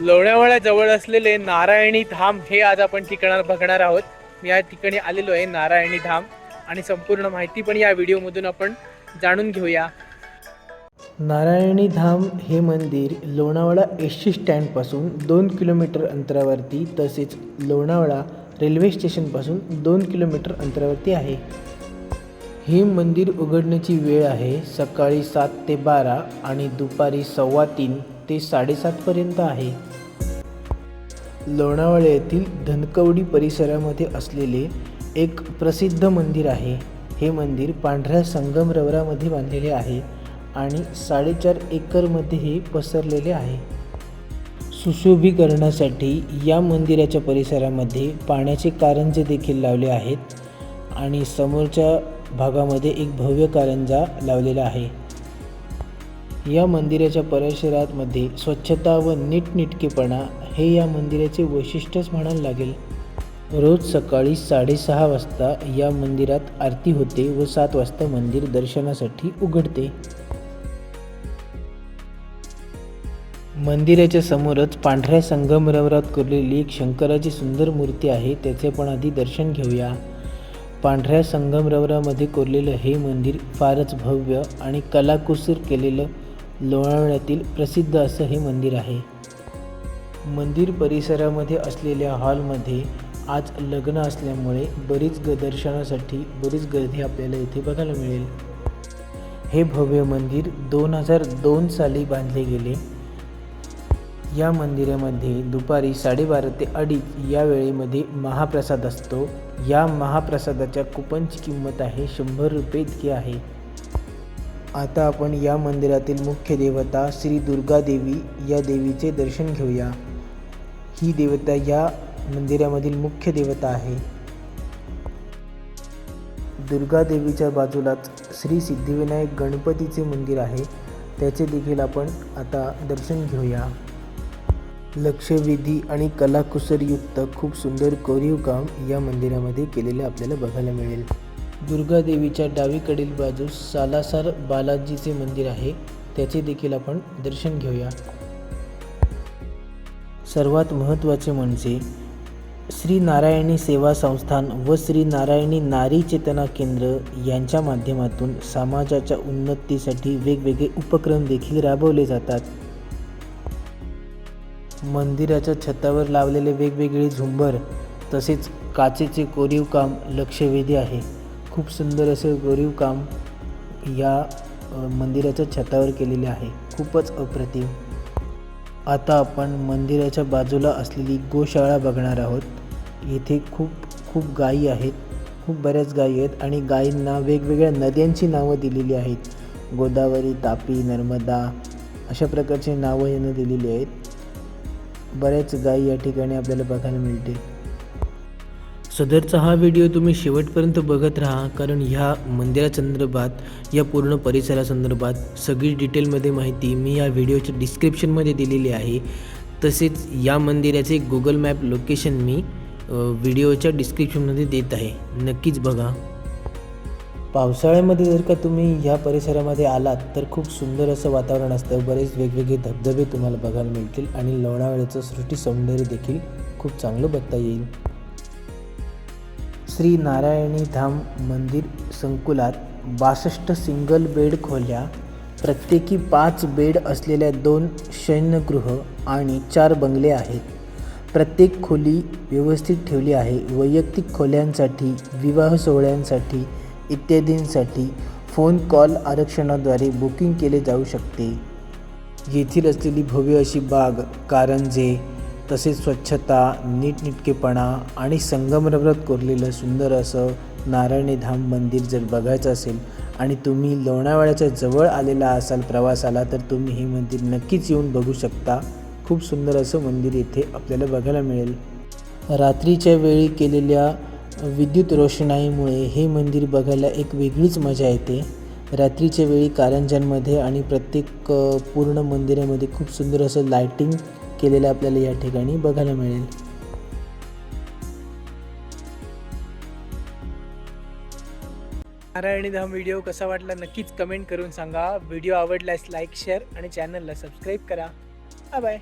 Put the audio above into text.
लोणावळ्याजवळ असलेले नारायणी धाम हे आज आपण ठिकाण बघणार आहोत. मी या ठिकाणी आलेलो आहे नारायणी धाम. आणि संपूर्ण माहिती पण या व्हिडिओमधून आपण जाणून घेऊया. नारायणी धाम हे मंदिर लोणावळा एस टी स्टँडपासून दोन किलोमीटर अंतरावरती तसेच लोणावळा रेल्वे स्टेशनपासून दोन किलोमीटर अंतरावरती आहे. हे मंदिर उघडण्याची वेळ आहे सकाळी सात ते बारा आणि दुपारी सव्वा तीन ते साडेसातपर्यंत आहे. लोणावळा येथील धनकवडी परिसरामध्ये असलेले एक प्रसिद्ध मंदिर आहे. हे मंदिर पांढऱ्या संगमरवरामध्ये बांधलेले आहे आणि साडेचार एकरमध्ये हे पसरलेले आहे. सुशोभीकरणासाठी या मंदिराच्या परिसरामध्ये पाण्याचे कारंजे देखील लावले आहेत आणि समोरच्या भागामध्ये एक भव्य कारंजा लावलेला आहे. या मंदिराच्या परिसरामध्ये स्वच्छता व नीटनेटकेपणा हे या मंदिराचे वैशिष्ट्यच म्हणायला लागेल. रोज सकाळी साडेसहा वाजता या मंदिरात आरती होते व सात वाजता मंदिर दर्शनासाठी उघडते. मंदिराच्या समोरच पांढऱ्या संगमरवरात कोरलेली एक शंकराची सुंदर मूर्ती आहे त्याचे पण आधी दर्शन घेऊया. पांढऱ्या संगमरवरामध्ये कोरलेलं हे मंदिर फारच भव्य आणि कलाकुसर केलेलं लोणावळ्यातील प्रसिद्ध असं हे मंदिर आहे. मंदिर परिसरामध्ये असलेल्या हॉलमध्ये आज लग्न असल्यामुळे बरीच ग दर्शनासाठी बरीच गर्दी आपल्याला इथे बघायला मिळेल. हे भव्य मंदिर दोन हजार दोन साली बांधले गेले. या मंदिरामध्ये दुपारी साडेबारा ते अडीच या वेळेमध्ये महाप्रसाद असतो. या महाप्रसादाच्या कुपनची किंमत आहे शंभर रुपये इतकी आहे. आता आपण या मंदिरातील मुख्य देवता श्री दुर्गा देवी या देवीचे दर्शन घेऊया. ही देवता या मंदिरामधील मुख्य देवता आहे. दुर्गा देवीच्या बाजूलाच श्री सिद्धिविनायक गणपतीचे मंदिर आहे. त्याचे देखील आपण आता दर्शन घेऊया. लक्षवेधी आणि कलाकुसरयुक्त खूप सुंदर कोरीव काम या मंदिरामध्ये केलेले आपल्याला बघायला मिळेल. दुर्गादेवीच्या डावीकडील बाजूस सालासर बालाजीचे मंदिर आहे. त्याचे देखील आपण दर्शन घेऊया. सर्वात महत्त्वाचे म्हणजे श्री नारायणी सेवा संस्थान व श्री नारायणी नारी चेतना केंद्र यांच्या माध्यमातून समाजाच्या उन्नतीसाठी वेगवेगळे उपक्रम देखील राबवले जातात. मंदिराच्या छतावर लावलेले वेगवेगळे झुंबर तसेच काचेचे कोरीव काम लक्षवेधी आहे. खूप सुंदर असं कोरीव काम या मंदिराच्या छतावर केलेले आहे. खूपच अप्रतिम. आता आपण मंदिराच्या बाजूला असलेली गोशाळा बघणार आहोत. येथे खूप खूप गायी आहेत. खूप बऱ्याच गायी आहेत आणि गायींना वेगवेगळ्या नद्यांची नावं दिलेली आहेत. गोदावरी तापी नर्मदा अशा प्रकारची नावं यांना दिलेली आहेत. बऱ्याच गायी या ठिकाणी आपल्याला बघायला मिळतील. सदरचा हा व्हिडिओ तुम्ही शेवटपर्यंत बघत राहा कारण ह्या मंदिरासंदर्भात या पूर्ण परिसरासंदर्भात सगळी डिटेलमध्ये माहिती मी या व्हिडिओच्या डिस्क्रिप्शनमध्ये दिलेली आहे. तसेच या मंदिराचे गुगल मॅप लोकेशन मी व्हिडिओच्या डिस्क्रिप्शनमध्ये देत आहे. नक्कीच बघा. पावसाळ्यामध्ये जर का तुम्ही ह्या परिसरामध्ये आलात तर खूप सुंदर असं वातावरण असतं. बरेच वेगवेगळे धबधबे तुम्हाला बघायला मिळतील आणि लोणावळ्याचं सृष्टी सौंदर्य देखील खूप चांगलं बघता येईल. श्री नारायणी धाम मंदिर संकुलात बासष्ट सिंगल बेड खोल्या प्रत्येकी पाच बेड असलेल्या दोन शयनगृह आणि चार बंगले आहेत. प्रत्येक खोली व्यवस्थित ठेवली आहे. वैयक्तिक खोल्यांसाठी विवाह सोहळ्यांसाठी इत्यादींसाठी फोन कॉल आरक्षणाद्वारे बुकिंग केले जाऊ शकते. येथील असलेली भव्य अशी बाग कारंजे तसेच स्वच्छता नीटनिटकेपणा आणि संगमरवरात कोरलेलं सुंदर असं नारायणी धाम मंदिर जर बघायचं असेल आणि तुम्ही लोणावळ्याच्या जवळ आलेला असाल प्रवासाला तर तुम्ही हे मंदिर नक्कीच येऊन बघू शकता. खूप सुंदर असं मंदिर येथे आपल्याला बघायला मिळेल. रात्रीच्या वेळी केलेल्या विद्युत रोषणाईमुळे हे मंदिर बघायला एक वेगळीच मजा येते. रात्रीच्या वेळी कारंजांमध्ये आणि प्रत्येक पूर्ण मंदिरामध्ये खूप सुंदर असं लायटिंग केलेलं आपल्याला या ठिकाणी बघायला मिळेल. नारायणी धाम व्हिडिओ कसा वाटला नक्कीच कमेंट करून सांगा. व्हिडिओ आवडल्यास लाईक शेअर आणि चॅनलला सबस्क्राईब करा. बाय